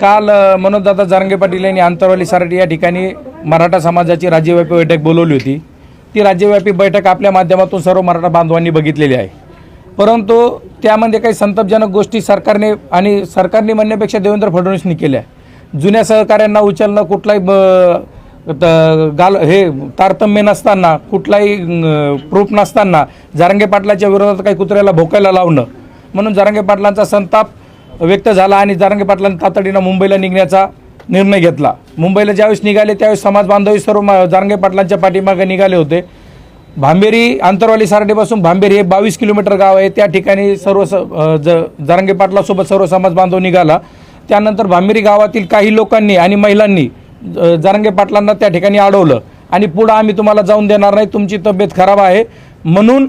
काल मनोजदादा जारंगे पाटील यांनी आंतरवाली सारटी या ठिकाणी मराठा समाजाची राज्यव्यापी बैठक बोलवली होती. ती राज्यव्यापी बैठक आपल्या माध्यमातून सर्व मराठा बांधवांनी बघितलेली आहे. परंतु त्यामध्ये काही संतापजनक गोष्टी सरकारने आणि सरकारने म्हणण्यापेक्षा देवेंद्र फडणवीसनी केल्या. जुन्या सहकाऱ्यांना उचलणं कुठलाही ब- त- गाल हे तारतम्य नसताना कुठलाही प्रूफ नसताना जारंगे पाटलाच्या विरोधात काही कुत्र्याला भोकायला लावणं. म्हणून जारंगे पाटलांचा संताप व्यक्त झाला आणि जारंगे पाटलांनी तातडीनं मुंबईला निघण्याचा निर्णय घेतला. मुंबईला ज्यावेळेस निघाले त्यावेळेस समाज बांधवी सर्व मा- जारंगे पाटलांच्या पाठीमागे निघाले होते. भांबेरी आंतरवाली सारडेपासून भांबेरी हे बावीस किलोमीटर गाव आहे. त्या ठिकाणी सर्व स ज जारंगे पाटलासोबत सर्व समाज बांधव निघाला. त्यानंतर भांबेरी गावातील काही लोकांनी आणि महिलांनी जारंगे पाटलांना त्या ठिकाणी अडवलं. आणि पुढं आम्ही तुम्हाला जाऊन देणार नाही. तुमची तब्येत खराब आहे. म्हणून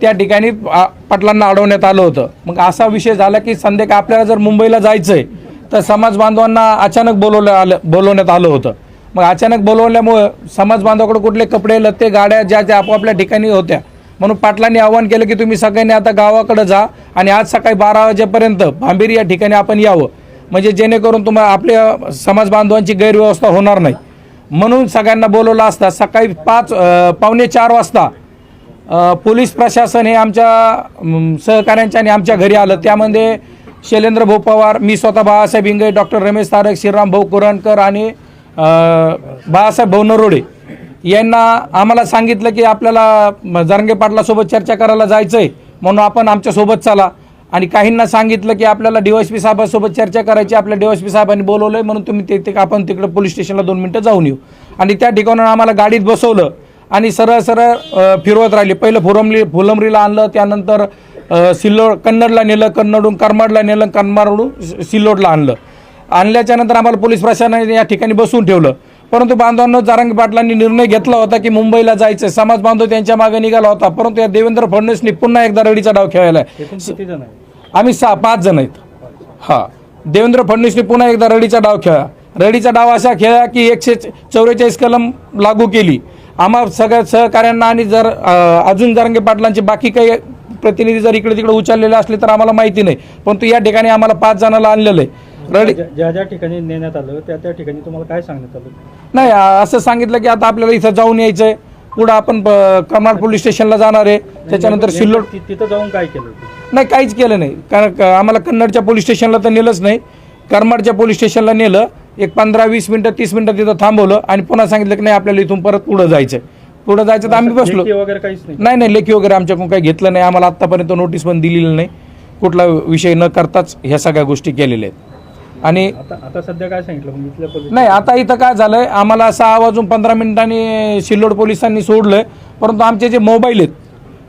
त्या ठिकाणी आ- पाटलांना अडवण्यात आलं होतं. मग असा विषय झाला की संध्याकाळ आपल्याला जर मुंबईला जायचं आहे तर समाज बांधवांना अचानक बोलवलं आलं बोलवण्यात आलं होतं. मग अचानक बोलवल्यामुळं समाज बांधवाकडे कुठले कपडे लत्ते गाड्या ज्या ज्या आपापल्या ठिकाणी होत्या. म्हणून पाटलांनी आवाहन केलं की तुम्ही सगळ्यांनी आता गावाकडे जा आणि आज सकाळी बारा वाजेपर्यंत भांबेरी या ठिकाणी आपण यावं. म्हणजे जेणेकरून तुम्हाला आपल्या समाज बांधवांची गैरव्यवस्था होणार नाही. म्हणून सगळ्यांना बोलवलं असता सकाळी पाच पावणे चार वाजता पोलीस प्रशासन हे आमच्या सहकाऱ्यांच्या आणि आमच्या घरी आलं. त्यामध्ये शैलेंद्र भाऊ पवार मी स्वतः बाळासाहेब इंगळे डॉक्टर रमेश तारक श्रीराम भाऊ कुरणकर आणि बाळासाहेब भाऊ नरोडे यांना आम्हाला सांगितलं की आपल्याला म, जारंगे पाटलासोबत चर्चा करायला जायचं आहे म्हणून आपण आमच्यासोबत चला. आणि काहींना सांगितलं की आपल्याला डीवायसपी साहेबांसोबत चर्चा करायची आपल्या डीवायसपी साहेबांनी बोलवलं आहे म्हणून तुम्ही ते आपण तिकडे पोलीस स्टेशनला दोन मिनटं जाऊन येऊ. आणि त्या ठिकाणावर आम्हाला गाडीत बसवलं. आणि सरळ सरळ फिरवत राहिले. पहिलं फुरमली फुलंब्रीला आणलं त्यानंतर सिल्लोड कन्नडला नेलं कन्नडून करमाडला नेलं करमाडून सिल्लोडला आणलं. आणल्याच्या नंतर आम्हाला पोलीस प्रशासनाने या ठिकाणी बसवून ठेवलं. परंतु बांधवांनो जारंगी पाटलांनी निर्णय घेतला होता की मुंबईला जायचं समाज बांधव त्यांच्या मागे निघाला होता. परंतु या देवेंद्र फडणवीसनी पुन्हा एकदा रडीचा डाव खेळायला आम्ही सहा पाच जण आहेत. हा. देवेंद्र फडणवीसने पुन्हा एकदा रडीचा डाव खेळा. रडीचा डाव असा खेळा की एकशे चौवेचाळीस कलम लागू केली. आम्हा सगळ्या सहकाऱ्यांना आणि जर अजून जरंगे पाटलांचे बाकी काही प्रतिनिधी जर इकडे तिकडे उचललेले असले तर आम्हाला माहिती नाही. परंतु या ठिकाणी आम्हाला पाच जणांना आणलेलं आहे. रडी ज्या ज्या ठिकाणी नेण्यात आलं त्या त्या ठिकाणी तुम्हाला काय सांगण्यात आलं? नाही असं सांगितलं की आता आपल्याला इथं जाऊन यायचं आहे पुढं आपण करमाड पोलीस स्टेशनला जाणार आहे. त्याच्यानंतर सिल्लोड ति- तिथं जाऊन काय केलं नाही काहीच केलं नाही. कारण आम्हाला कन्नडच्या पोलीस स्टेशनला तर नेलंच नाही. करमाडच्या पोलीस स्टेशनला नेलं. एक पंधरा वीस मिनटं तीस मिनटं तिथं थांबवलं आणि पुन्हा सांगितलं की नाही आपल्याला इथून परत पुढं जायचं पुढं जायचं तर आम्ही बसलो. वगैरे काहीच नाही. नाही लेखी वगैरे आमच्याकडून काही घेतलं नाही. आम्हाला आत्तापर्यंत नोटीस पण दिलेली नाही. कुठला विषय न करताच ह्या सगळ्या गोष्टी केलेल्या आहेत. आणि आता सध्या काय सांगितलं? नाही आता इथं काय झालंय? आम्हाला सहा वाजून पंधरा मिनिटांनी सिल्लोड पोलिसांनी सोडलंय. परंतु आमचे जे मोबाईल आहेत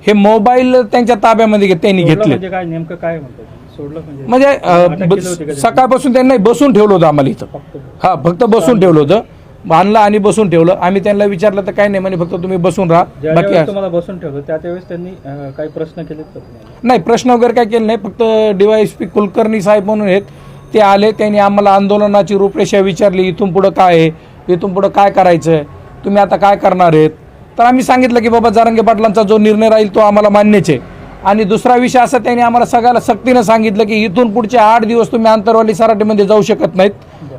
हे मोबाईल त्यांच्या ताब्यामध्ये त्यांनी घेतले म्हणजे काय नेमकं काय म्हणतात? म्हणजे? म्हणजे केली सकाळपासून त्यांना बसून ठेवलं होतं आम्हाला इथं. हा फक्त बसून ठेवलं होतं. आणलं आणि बसून ठेवलं. आम्ही त्यांना विचारलं तर काय नाही म्हणे फक्त तुम्ही बसून राहा. बाकी बसून ठेवलं त्या त्यावेळेस त्यांनी काही प्रश्न केलेत का तुम्हाला? नाही प्रश्न वगैरे काय केले नाही. फक्त डीवायएसपी कुलकर्णी साहेब म्हणून आहेत. ते आले त्यांनी आम्हाला आंदोलनाची रूपरेषा विचारली. इथून पुढं काय आहे? इथून पुढं काय करायचं आहे तुम्ही आता काय करणार आहेत? तर आम्ही सांगितलं की बाबा जारंगे पाटलांचा जो निर्णय राहील तो आम्हाला मान्यच आहे. आणि दुसरा विषय असा त्यांनी आम्हाला सगळ्याला सक्तीनं सांगितलं की इथून पुढचे आठ दिवस तुम्ही आंतरवाली सराटीमध्ये जाऊ शकत नाहीत.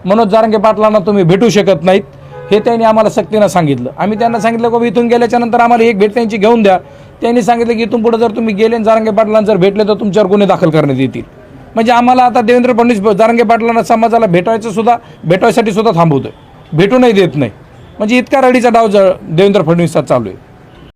मनोज जारंगे पाटलांना तुम्ही भेटू शकत नाहीत. हे त्यांनी आम्हाला सक्तीनं सांगितलं. आम्ही त्यांना सांगितलं की इथून गेल्याच्यानंतर आम्हाला एक भेट त्यांची घेऊन द्या. त्यांनी सांगितलं की इथून पुढे जर तुम्ही गेले आणि जारंगे पाटलांना जर भेटले तर तुमच्यावर गुन्हे दाखल करण्यात येतील. म्हणजे आम्हाला आता देवेंद्र फडणवीस जारंगे पाटलांना समाजाला भेटायचं सुद्धा भेटायसाठी सुद्धा थांबवतोय. भेटू नाही देत नाही. म्हणजे इतका रडीचा डाव देवेंद्र फडणवीसचा चालू आहे.